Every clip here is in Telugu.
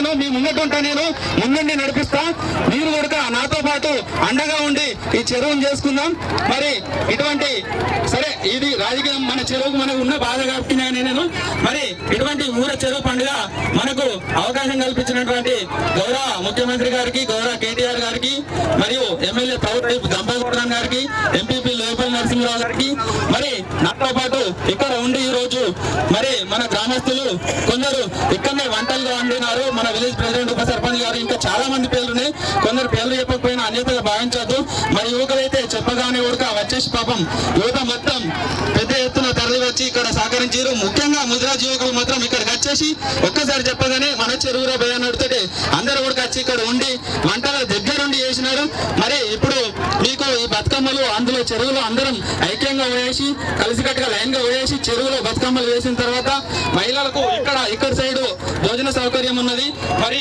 ఉంటాను మీ ముంగట ఉంటా నేను ముందుండి నడిపిస్తా. మీరు కూడా నాతో పాటు అండగా ఉండి ఈ చెరువును చేసుకుందాం. మరి ఇటువంటి సరే ఇది రాజకీయం మన చెరువుకు మనకు ఉన్న బాధ కాబట్టి నేను. మరి ఇటువంటి ఊర చెరువు పండుగ మనకు అవకాశం కల్పించినటువంటి గౌరవ ముఖ్యమంత్రి గారికి గౌరవ కేటీఆర్ గారికి మరియు ఎమ్మెల్యే ప్రభుత్వ దంపగౌడన్ గారికి ఎంపీపీ లోపల్ నరసింహరావు గారికి మరి నాతో పాటు ఇక్కడ ఉండి ఈ రోజు మరి మన గ్రామస్తులు కొందరు ఇక్కడనే వంటలుగా వండినారు మన విలేజ్ ప్రెసిడెంట్ ఉప సర్పంచ్ గారు ఇంకా చాలా మంది పేర్లు ఉన్నాయి. కొందరు పేర్లు చెప్పకపోయినా అన్యతగా భావించద్దు. మరి యువకులైతే చెప్పగానే ఉడక వచ్చేసి పాపం. యువత మొత్తం పెద్ద ఎత్తున తరలి వచ్చి ఇక్కడ సహకరించారు ముఖ్యంగా ముద్రాజ్ యువకులు మాత్రం ఇక్కడికి వచ్చేసి ఒక్కసారి చెప్పగానే మన చెరువులో భయాన్ని నడితే అందరూ కూడా వచ్చి ఇక్కడ ఉండి వంటల దగ్గరుండి చేసినారు మరి ఇప్పుడు మీకు ఈ బతుకమ్మలు అందులో చెరువులో అందరం ఐక్యంగా వేసి కలిసికట్టుగా లైన్గా వేసి చెరువులో బతుకమ్మలు వేసిన తర్వాత మహిళలకు ఇక్కడ ఇక్కడ సైడ్ భోజన సౌకర్యం ఉన్నది. మరి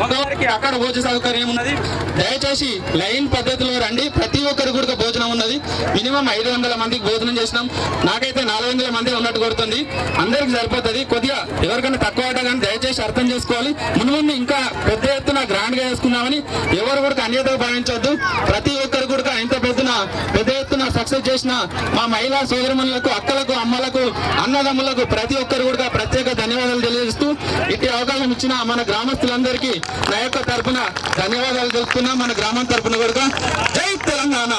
మగవారికి అక్కడ భోజన సౌకర్యం ఉన్నది. దయచేసి లైన్ పద్ధతిలో రండి. ప్రతి ఒక్కరికి కూడా భోజనం ఉన్నది. మినిమం ఐదు వందల మందికి భోజనం చేసినాం. నాకైతే నాలుగు వందల మంది ఉన్నట్టు కొడుతుంది. అందరికి సరిపోతుంది. కొద్దిగా ఎవరికైనా తక్కువ ఆట కానీ దయచేసి అర్థం చేసుకోవాలి. ముందు ముందు ఇంకా పెద్ద ఎత్తున గ్రాండ్గా ఎవరు కూడా అన్యతగా భావించవద్దు ప్రతి ఒక్కరు కూడా ఇంత పెద్దన పెద్ద ఎత్తున చేసిన మా మహిళా సోదరులకు అక్కలకు అమ్మలకు అన్నదమ్ములకు ప్రతి ఒక్కరు కూడా ప్రత్యేక ధన్యవాదాలు తెలియజేస్తూ ఇట్టి అవకాశం ఇచ్చిన మన గ్రామస్తులందరికీ నా యొక్క తరఫున ధన్యవాదాలు తెలుపుతున్నా. మన గ్రామం తరపున కూడా జై తెలంగాణ.